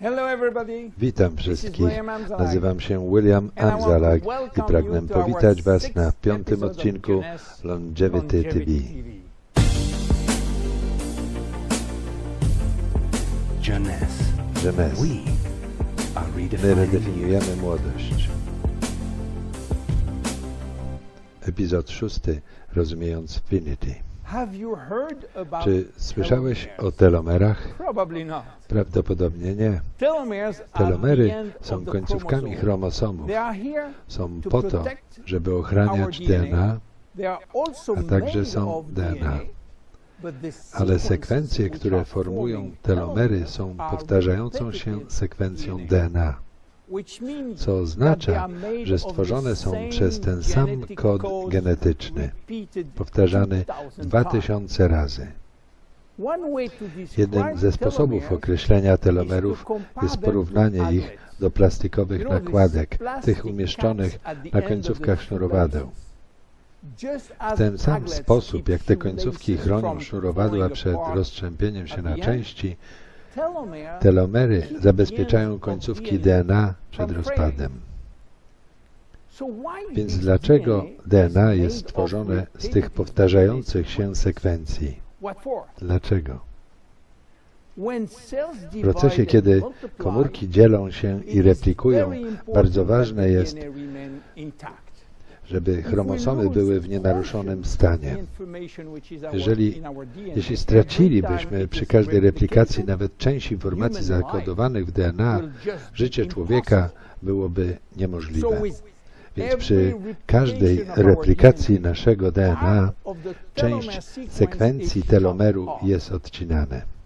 Hello everybody. Witam wszystkich. Nazywam się William Amzalak i pragnę powitać Was na piątym odcinku Longevity TV. Jeunesse. Jeunesse. We are My redefining redefiniujemy młodość. Epizod szósty, rozumiejąc Finity. Czy słyszałeś o telomerach? Prawdopodobnie nie. Telomery są końcówkami chromosomów. Są po to, żeby ochraniać DNA. A także są DNA. Ale sekwencje, które formują telomery, są powtarzającą się sekwencją DNA. Co oznacza, że stworzone są przez ten sam kod genetyczny, powtarzany 2000 2000 razy. Jednym ze sposobów określenia telomerów jest porównanie ich do plastikowych nakładek, tych umieszczonych na końcówkach sznurowadeł. W ten sam sposób, jak te końcówki chronią sznurowadła przed apart, rozstrzępieniem się na części, telomery zabezpieczają końcówki DNA przed rozpadem. Więc dlaczego DNA jest of stworzone z tych powtarzających się sekwencji? Dlaczego? W procesie, kiedy komórki dzielą się i replikują, bardzo ważne jest. Żeby chromosomy były w nienaruszonym stanie. Jeżeli- Jeśli stracilibyśmy przy każdej replikacji nawet część informacji zakodowanych w DNA, życie człowieka byłoby niemożliwe. Więc przy każdej replikacji naszego DNA część sekwencji telomeru jest odcinane.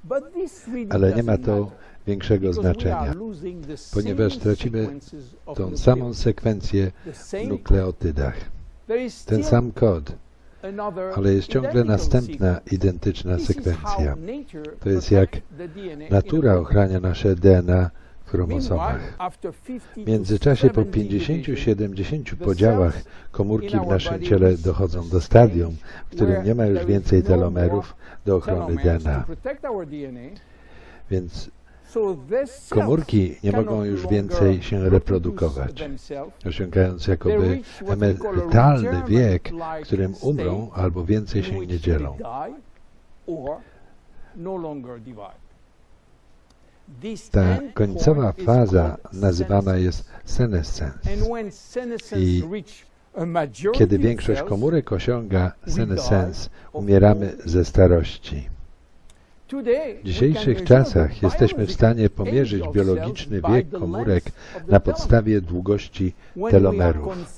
Ale nie ma to większego znaczenia, ponieważ tracimy tą samą sekwencję w nukleotydach. Ten sam kod, ale jest ciągle następna identyczna sekwencja. To jest jak Natura ochrania nasze DNA chromosomach. W międzyczasie po 50-70 podziałach komórki w naszym ciele dochodzą do stadium, w którym nie ma już więcej telomerów do ochrony DNA. Więc komórki nie mogą już więcej się reprodukować, osiągając jakoby emerytalny wiek, w którym umrą albo więcej się nie dzielą. Ta końcowa faza nazywana jest senescence. I Kiedy większość komórek osiąga senescence, umieramy ze starości. W dzisiejszych czasach jesteśmy w stanie pomierzyć biologiczny wiek komórek na podstawie długości telomerów.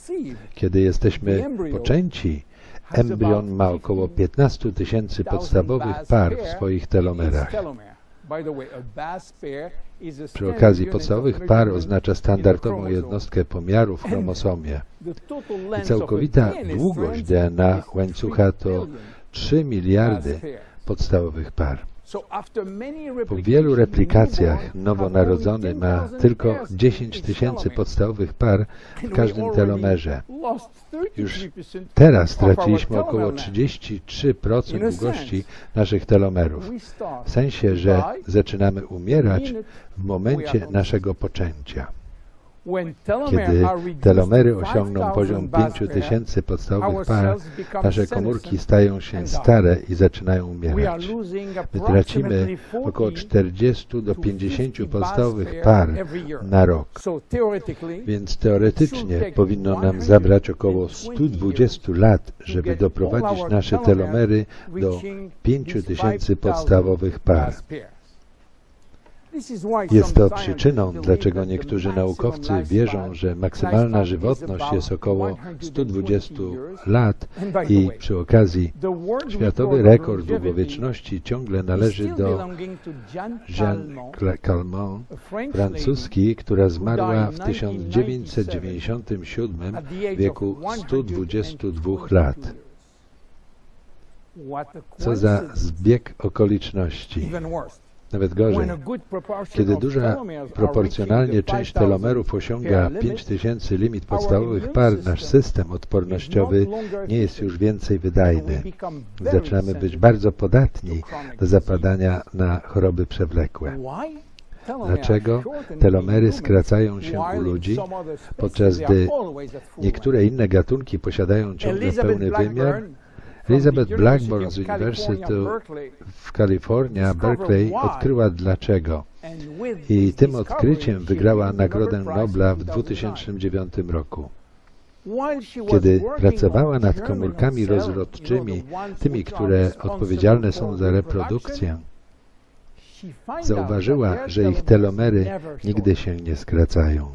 Kiedy jesteśmy poczęci, embrion ma około 15 tysięcy podstawowych par w swoich telomerach. Przy okazji podstawowych par oznacza standardową jednostkę pomiaru w chromosomie. I całkowita długość DNA łańcucha to 3 miliardy podstawowych par. Po wielu replikacjach nowonarodzony ma tylko 10 tysięcy podstawowych par w każdym telomerze. Już teraz straciliśmy około 33% długości naszych telomerów. W sensie, że zaczynamy umierać w momencie naszego poczęcia. Kiedy telomery osiągną poziom 5000 podstawowych par, nasze komórki stają się stare i zaczynają umierać. My tracimy około 40 do 50 podstawowych par na rok. Więc teoretycznie powinno nam zabrać około 120 lat, żeby doprowadzić nasze telomery do 5000 podstawowych par. Jest to przyczyną, dlaczego niektórzy naukowcy wierzą, że maksymalna żywotność jest około 120 lat i przy okazji światowy rekord długowieczności ciągle należy do Jeanne Calment, francuski, która zmarła w 1997 w wieku 122 lat. Co za zbieg okoliczności. Nawet gorzej. Kiedy duża proporcjonalnie część telomerów osiąga 5000 limit podstawowych par, nasz system odpornościowy nie jest już więcej wydajny. Zaczynamy być bardzo podatni do zapadania na choroby przewlekłe. dlaczego telomery skracają się u ludzi, podczas gdy niektóre inne gatunki posiadają ciągle pełny wymiar. Elizabeth Blackburn z Uniwersytetu w Kalifornii, Berkeley odkryła dlaczego i tym odkryciem wygrała Nagrodę Nobla w 2009 roku. Kiedy pracowała nad komórkami rozrodczymi, tymi, które odpowiedzialne są za reprodukcję, zauważyła, że ich telomery nigdy się nie skracają.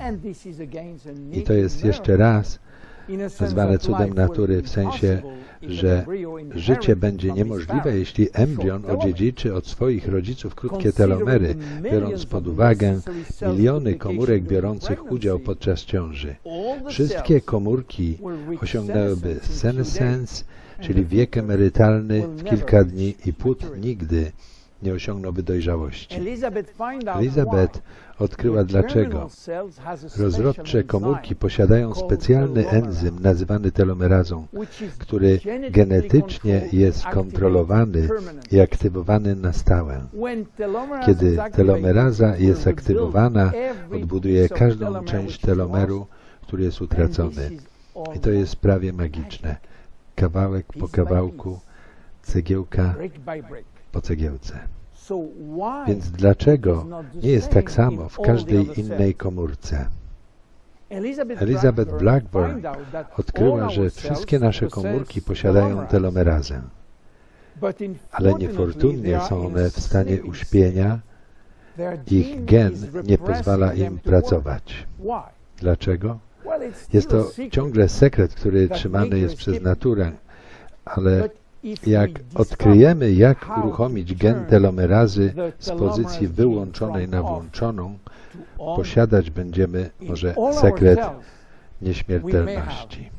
I to jest jeszcze raz nazwane cudem natury w sensie, że życie będzie niemożliwe, jeśli embrion odziedziczy od swoich rodziców krótkie telomery, biorąc pod uwagę miliony komórek biorących udział podczas ciąży. Wszystkie komórki osiągnęłyby senescence, czyli wiek emerytalny w kilka dni i płód nigdy nie osiągnąłby dojrzałości. Elizabeth odkryła dlaczego. Rozrodcze komórki posiadają specjalny enzym nazywany telomerazą, który genetycznie jest kontrolowany i aktywowany na stałe. Kiedy telomeraza jest aktywowana, odbuduje każdą część telomeru, który jest utracony. I to jest prawie magiczne. Kawałek po kawałku, cegiełka po cegiełce. Więc dlaczego nie jest tak samo w każdej innej komórce? Elizabeth Blackburn odkryła, że wszystkie nasze komórki posiadają telomerazę, ale niefortunnie są one w stanie uśpienia, ich gen nie pozwala im pracować. Dlaczego? Jest to ciągle sekret, który trzymany jest przez naturę, ale jak odkryjemy, jak uruchomić gen telomerazy z pozycji wyłączonej na włączoną, posiadać będziemy może sekret nieśmiertelności.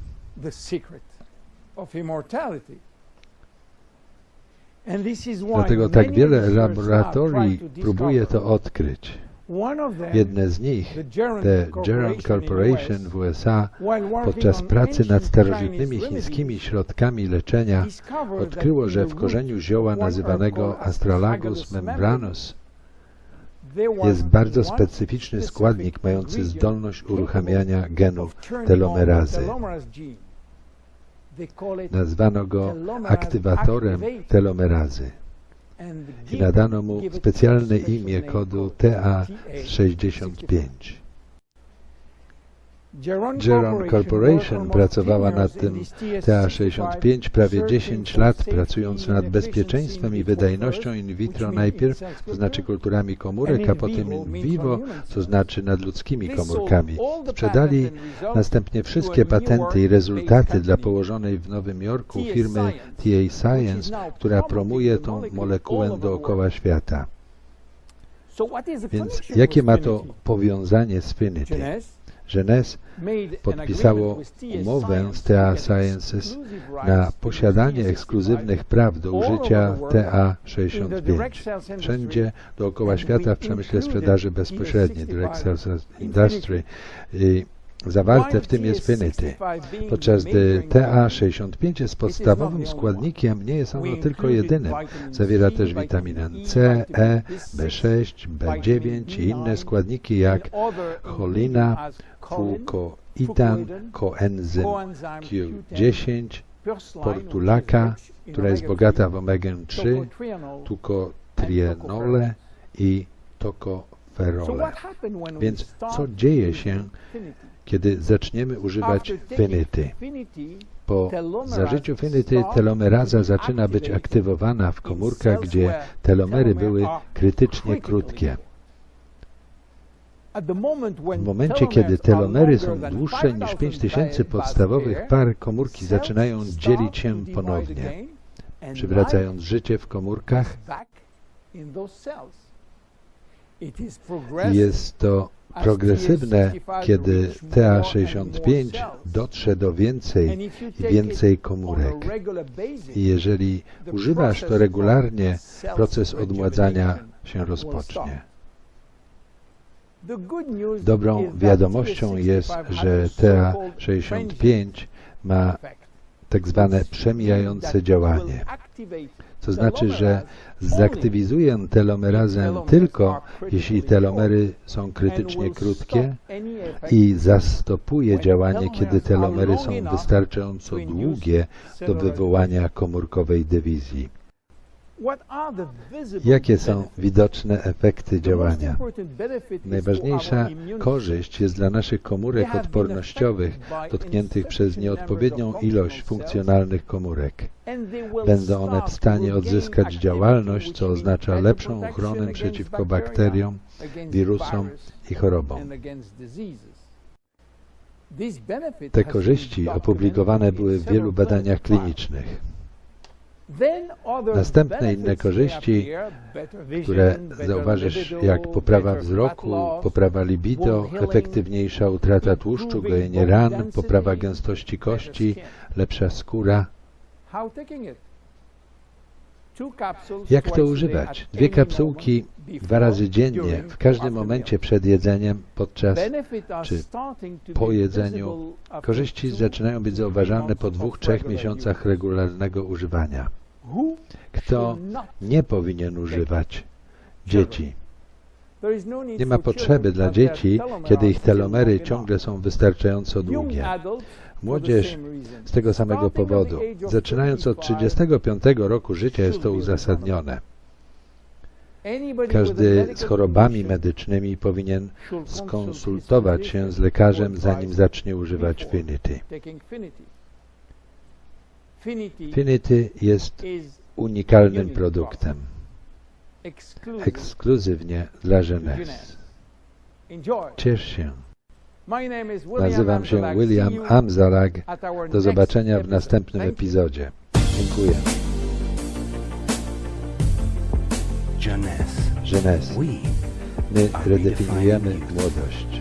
Dlatego tak wiele laboratorii próbuje to odkryć. Jedne z nich, The Geron Corporation w USA, podczas pracy nad starożytnymi chińskimi środkami leczenia odkryło, że w korzeniu zioła nazywanego Astralagus membranus jest bardzo specyficzny składnik mający zdolność uruchamiania genów telomerazy. Nazwano go aktywatorem telomerazy i nadano mu specjalne imię kodu TA65. Geron Corporation pracowała nad tym TA65 prawie 10 lat, pracując nad bezpieczeństwem i wydajnością in vitro najpierw, to znaczy kulturami komórek, a potem in vivo, to znaczy nad ludzkimi komórkami. Sprzedali następnie wszystkie patenty i rezultaty dla położonej w Nowym Jorku firmy TA Science, która promuje tą molekułę dookoła świata. Więc jakie ma to powiązanie z Finity? Genes podpisało umowę z TA Sciences na posiadanie ekskluzywnych praw do użycia TA65 wszędzie dookoła świata w przemyśle sprzedaży bezpośredniej, Direct Sales Industry. I zawarte w tym jest Finity. Podczas gdy TA65 jest podstawowym składnikiem, nie jest ono tylko jedynym. Zawiera też witaminę C, E, B6, B9 i inne składniki jak cholina, fucoidan, coenzym Q10, portulaka, która jest bogata w omegę 3, tukotrienole i tokoferole. Więc co dzieje się, kiedy zaczniemy używać Finity? Po zażyciu Finity telomeraza zaczyna być aktywowana w komórkach, gdzie telomery były krytycznie krótkie. W momencie, kiedy telomery są dłuższe niż 5000 podstawowych par, komórki zaczynają dzielić się ponownie, przywracając życie w komórkach. Jest to progresywne, kiedy TA65 dotrze do więcej i więcej komórek. I jeżeli używasz to regularnie, proces odmładzania się rozpocznie. Dobrą wiadomością jest, że TA65 ma tak zwane przemijające działanie. To znaczy, że zaktywizuję telomerazę tylko jeśli telomery są krytycznie krótkie i zastopuje działanie, kiedy telomery są wystarczająco długie do wywołania komórkowej dywizji. Jakie są widoczne efekty działania? Najważniejsza korzyść jest dla naszych komórek odpornościowych dotkniętych przez nieodpowiednią ilość funkcjonalnych komórek. Będą one w stanie odzyskać działalność, co oznacza lepszą ochronę przeciwko bakteriom, wirusom i chorobom. Te korzyści opublikowane były w wielu badaniach klinicznych. Następne inne korzyści, które zauważysz jak poprawa wzroku, poprawa libido, efektywniejsza utrata tłuszczu, gojenie ran, poprawa gęstości kości, lepsza skóra. Jak to używać? Dwie kapsułki dwa razy dziennie, w każdym momencie przed jedzeniem, podczas czy po jedzeniu. Korzyści zaczynają być zauważalne po dwóch, trzech miesiącach regularnego używania. Kto nie powinien używać? Dzieci. Nie ma potrzeby dla dzieci, kiedy ich telomery ciągle są wystarczająco długie. Młodzież z tego samego powodu. Zaczynając od 35 roku życia jest to uzasadnione. Każdy z chorobami medycznymi powinien skonsultować się z lekarzem, zanim zacznie używać Finity. Finity jest unikalnym produktem, ekskluzywnie dla Genes. Ciesz się. Nazywam się William Amzalag. Do zobaczenia w następnym epizodzie. Dziękuję. Jeunesse. Genes. We My redefiniujemy młodość.